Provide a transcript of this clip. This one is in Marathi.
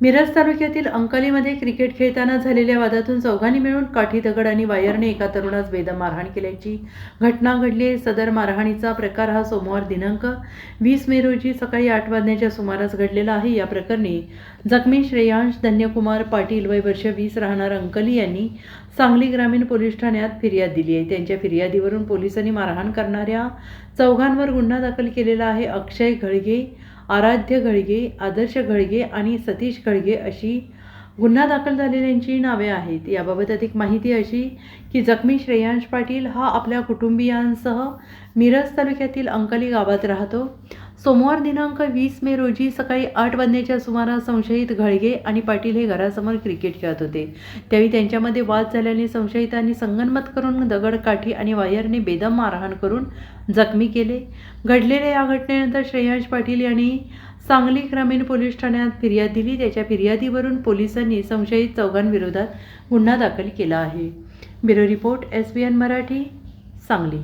मिरज तालुक्यातील अंकलीमध्ये क्रिकेट खेळताना झालेल्या वादातून चौघांनी मिळून काठी दगड आणि वायरने एका तरुणास बेदम मारहाण केल्याची घटना घडली. आहे सदर मारहाणीचा प्रकार हा सोमवार दिनांक वीस मे रोजी सकाळी आठ वाजण्याच्या सुमारास घडलेला आहे. या प्रकरणी जखमी श्रेयांश धन्यकुमार पाटील वय वर्ष वीस राहणार अंकली यांनी सांगली ग्रामीण पोलीस ठाण्यात फिर्याद दिली आहे. त्यांच्या फिर्यादीवरून पोलिसांनी मारहाण करणाऱ्या चौघांवर गुन्हा दाखल केलेला आहे. अक्षय घळगे आराध्य घळगे आदर्श घळगे आणि सतीश घळगे अशी गुन्हा दाखल झालेल्यांची नावे आहेत. याबाबत अधिक माहिती अशी की जखमी श्रेयांश पाटील हा आपल्या कुटुंबियांसह मिरज तालुक्यातील अंकली गावात राहतो. सोमवार दिनांक वीस मे रोजी सकाळी आठ वाजण्याच्या सुमारास संशयित घळगे आणि पाटील हे घरासमोर क्रिकेट खेळत होते. त्यावेळी त्यांच्यामध्ये वाद झाल्याने संशयितांनी संगनमत करून दगड काठी आणि वायरने बेदम मारहाण करून जखमी केले. घडलेल्या या घटनेनंतर श्रेयांश पाटील यांनी सांगली ग्रामीण पोलीस ठाण्यात फिर्याद दिली. त्याच्या फिर्यादीवरून पोलिसांनी संशयित चौघांविरोधात गुन्हा दाखल केला आहे. Bureau report S B N Marathi Sangli.